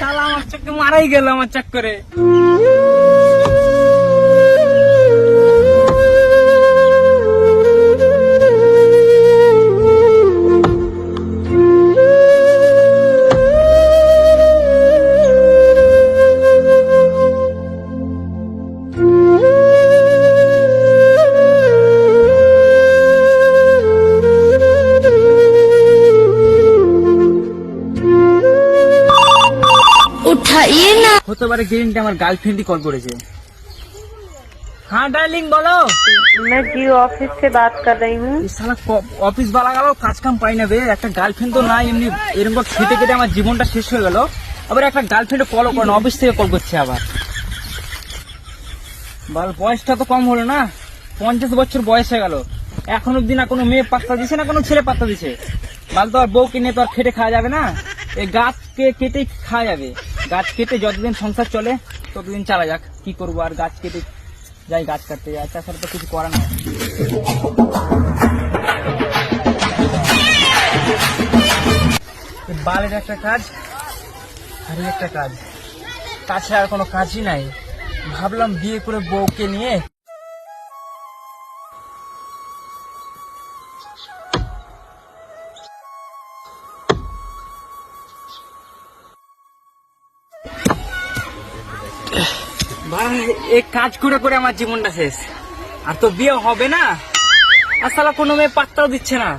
শালা আমার চক্কে মারাই গেল আমার চক্করে। उठाइए ना হতে পারে গ্রিনটা আমার গার্লফ্রেন্ডই কল করেছে হ্যাঁ ডার্লিং বলো मैं जियो ऑफिस से बात कर रही हूँ এই শালা ক- অফিস বালা গেল কাজ কাম পাই না বে একটা গার্লফ্রেন্ড তো নাই এমনি এরকম করে খেটে কেটে আমার জীবনটা শেষ হয়ে গেল আবার একটা গার্লফ্রেন্ড কল করে না অফিস থেকে কল করছে আবার বল বয়সটা তো কম হলো না পঞ্চাশ বছর বয়স হয়ে গেল এখন অব্দি না কোনো মেয়ে পাত্তা দিছে না কোনো ছেলে পাত্তা দিছে বাল তো আর বউ কিনে তো আর খেটে খাওয়া যাবে না এই গাছকে কেটে খাওয়া যাবে গাছ কেটে যতদিন সংসার চলে, ততদিন চালা যাক, কি করব আর গাছ কেটে যাই গাছ কাটতে যাই তাছাড়া তো কিছু করার নাই। বালের একটা কাজ আর একটা কাজ। তাছাড়া আর কোনো কাজই নাই। ভাবলাম বিয়ে করে বউকে নিয়ে ভাই এই কাজ করে করে আমার জীবনটা শেষ। আর তো বিয়ে হবে না। আর সালা কোনো মেয়ে পাত্তাও দিচ্ছে না।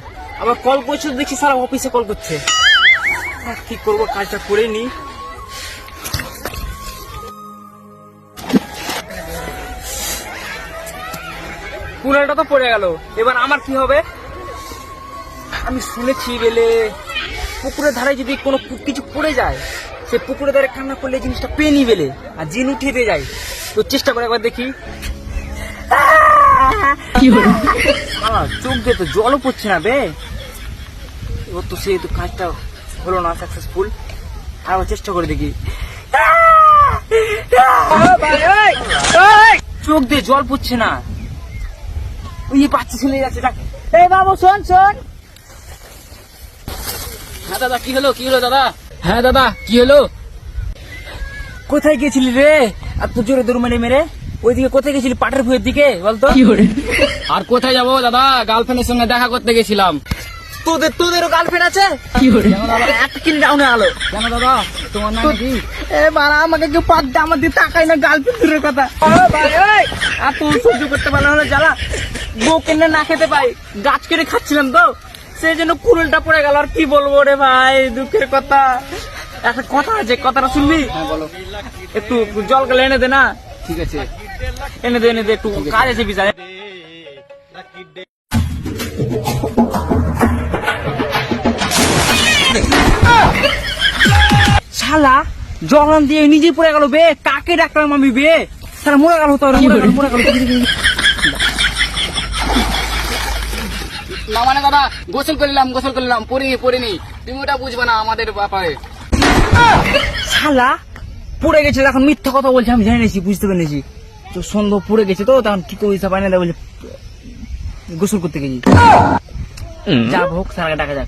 আবার কল করছে দেখছি সারা অফিসে কল করছে। কি করব, কাজটা করে নি। কুড়ালটা তো পড়ে গেল। এবার আমার কি হবে? আমি শুনেছি বেলে পুকুরের ধারে যদি কোনো কিছু পড়ে যায় সে পুকুরে ধারে কান্না করলে জিনিসটা পেয়ে নি বেলে। আর জিন উঠিয়ে দিয়ে যায়। তো চেষ্টা করে একবার দেখি। চোখ দিয়ে তো জলও পড়ছে না বে। এবার তো সেই তো কাজটা হলো না সাকসেসফুল আর চেষ্টা করে দেখি। চোখ দিয়ে জল পড়ছে না। ওই বাচ্চা ছেলে যাচ্ছে দেখ এই বাবু শোন শোন। হ্যাঁ দাদা কি হলো? কি হলো দাদা? হ্যাঁ দাদা কি হলো? কোথায় গেছিলি রে? আর তোর জোরে দৌড় মেরে মেরে। ওইদিকে কোথায় গেছিলি পাটের ভুয়ের দিকে বলতো? আর কোথায় যাব দাদা? গার্লফ্রেন্ডের সঙ্গে দেখা করতে গেছিলাম। তোদের তোদেরও গার্লফ্রেন্ড আছে? কিন ডাউনে আলো। কেন দাদা? তোমার নাম কি? এ বাড়া আমাকে কেউ পাত দে আমার দিয়ে তাকাই না গার্লফ্রেন্ড দূরের কথা। আর তুই সহ্য করতে পারলাম না জ্বালা। বউ কেনে না খেতে পাই গাছ কেটে খাচ্ছিলাম তো। সেই জন্য কুড়ুলটা পড়ে গেল আর কি বলব রে ভাই দুঃখের কথা। একটা কথা আছে কথাটা শুনবি? হ্যাঁ বলো। একটু জল গেলে এনে দে না? ঠিক আছে। এনে দে এনে দে একটু কাজ আছে বিচারে শালা জলান দিয়ে নিজে পড়ে গেল বে কাকে ডাকলাম আমি বে? সারা মরে গেল তো মরে গেল মরে গেল। না মানে দাদা গোসল করলাম গোসল করলাম পড়িনি পড়িনি তুমি ওটা বুঝবে না আমাদের ব্যাপারে। শালা পড়ে গেছে এখন মিথ্যা কথা বলছে আমি জেনেছি বুঝতে পেরেছি তো সন্ধ্যা পড়ে গেছে তো তখন কি করে পাই না বলছে গোসল করতে গেছি। যা হোক সারাকে ডাকা যাক।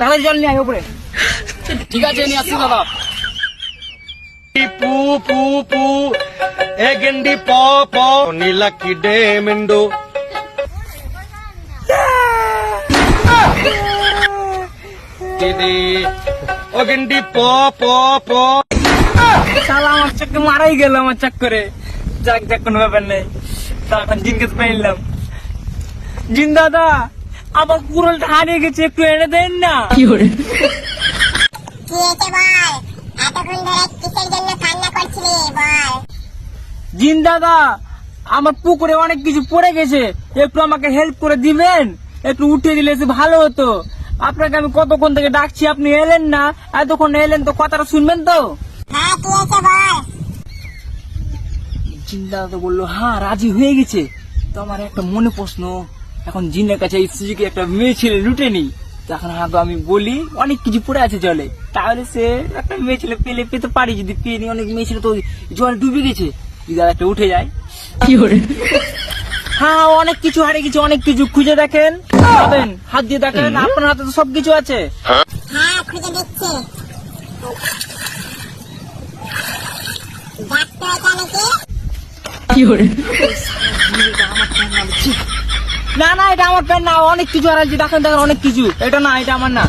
তাহলে জল নিয়ে আয় উপরে। ঠিক আছে নিয়ে আসছি দাদা। পু পু পু এ প প। নীলা কি ডে মিন্ডো। দিদি ও গেন্ডি প প প। শালা আমার চক্কে মারাই গেল আমার চক্করে যাক যাক কোনো ব্যাপার নেই। তারপর জিনকে পেলাম জিন দাদা আবার কুড়ালটা হারিয়ে গেছে একটু এনে দেন না। কি জিন দাদা আমার পুকুরে অনেক কিছু পড়ে গেছে। একটু আমাকে হেল্প করে দিবেন? একটু উঠিয়ে দিলে ভালো হতো। আপনাকে আমি কতক্ষণ থেকে ডাকছি আপনি এলেন না? এতক্ষণ এলেন তো কথাটা শুনবেন তো? হ্যাঁ কি হয়েছে বল জিন দাদা তো বলল হ্যাঁ রাজি হয়ে গেছে। তো আমার একটা মনে প্রশ্ন এখন জিনের কাছে এই সুযোগে একটা মেয়ে ছেলে লুটেনি। তখন হ্যাঁ তো আমি বলি অনেক কিছু পড়ে আছে জলে। তাহলে সে একটা মেয়ে ছেলে পেলে পেতে পারি যদি পেয়ে নি অনেক মেয়ে ছেলে তো জল ডুবে গেছে। যদি আর একটা উঠে যায়। হ্যাঁ অনেক কিছু হারিয়ে গেছে অনেক কিছু। খুঁজে দেখেন। পাবেন হাত দিয়ে দেখেন আপনার হাতে তো সব কিছু আছে। হ্যাঁ খুঁজে না না এটা আমার প্যান্ট না অনেক কিছু হারাইছি দেখেন দেখেন অনেক কিছু। এটা না এটা আমার না।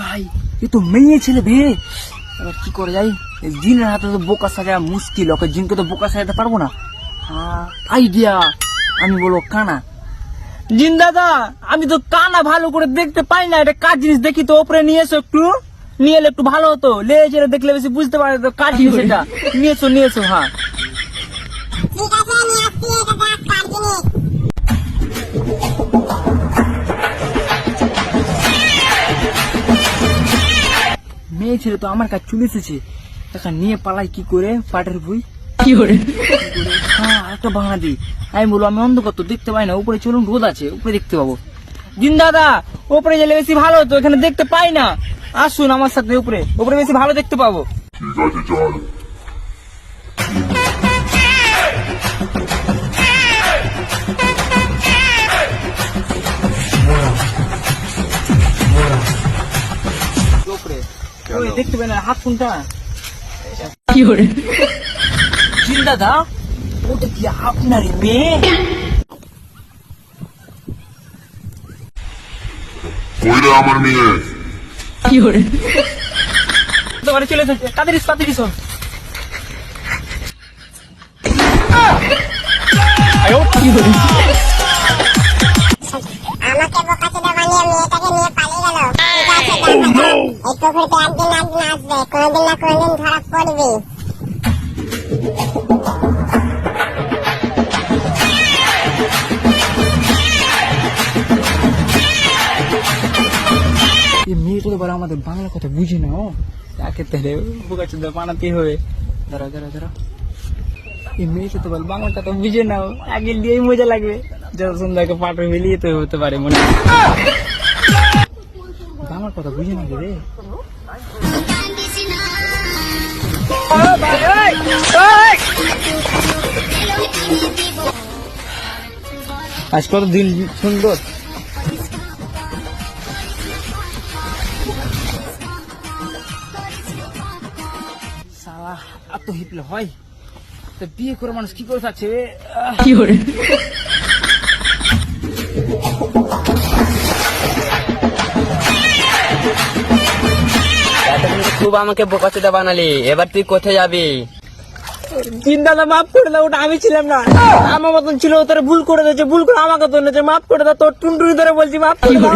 ভাই এ তো মেয়ে ছেলে বে। এবার কি করে যাই? জিনের হাতে তো বোকা সাজা মুশকিল, ওকে জিনকে তো বোকা সাজাতে পারব না। আইডিয়া আমি বলব কানা। জিন দাদা, আমি তো কানা ভালো করে দেখতে পাই না, এটা কাজ জিনিস দেখি তো? ওপরে নিয়ে এসো একটু। নিয়ে এলে একটু ভালো হতো। লে ছেলে দেখলে বেশি বুঝতে পারে তো কাজ জিনিস এটা। নিয়ে এসো নিয়ে এসো হ্যাঁ ছেলে তো আমার কাছে চলে এসেছে। টাকা নিয়ে পালাই কি করে? পাটের বই কি করে? হ্যাঁ একটা বাহানা দিই। আমি বলব আমি অন্ধকার তো দেখতে পাই না উপরে চলুন রোদ আছে উপরে দেখতে পাবো। দিন দাদা উপরে গেলে বেশি ভালো তো এখানে দেখতে পাই না। আসুন আমার সাথে উপরে উপরে বেশি ভালো দেখতে পাবো। উপরে দেখতে পাই না হাত ফোনটা কি করে দাদা ওটা কি আপনার মেয়ে? কইরা আমার মেয়ে? তোমার চলে এসেছে তাড়াতাড়ি তাড়াতাড়ি শোন আমাকে বোকা চোদা বানিয়ে মেয়েটাকে নিয়ে পালিয়ে গেল। দেখো এই পুকুরিতে একদিন কোনোদিন না কোনোদিন ধরা পড়বি। এই মেয়েটা আমাদের বাংলা কথা বুঝি না, ও। তাকে তাহলে বোকা চোদা বানাতে হবে। ধরো ধরো ধরো এই মেয়েটা তো বলে বাংলা কথা বুঝে নাও আগে দিয়েই মজা লাগবে। যত সুন্দরকে পাটে মিলিয়ে তো হতে পারে মনে হয়। বাংলা কথা বুঝে না রে আজ কত দিন সুন্দর সালা এত হিপলে হয় তো বিয়ে করে মানুষ কি করে থাকছে রে? আহ, খুব আমাকে বোকাচোদা বানালি। এবার তুই কোথায় যাবি? দাদা মাফ করে দাও ওটা আমি ছিলাম না। আমার মতন ছিল তোর ভুল করে দিয়েছে ভুল করে আমাকে তো নিয়েছে মাফ করে দাও তোর টুনটুনি ধরে বলছি মাফ করে দাও।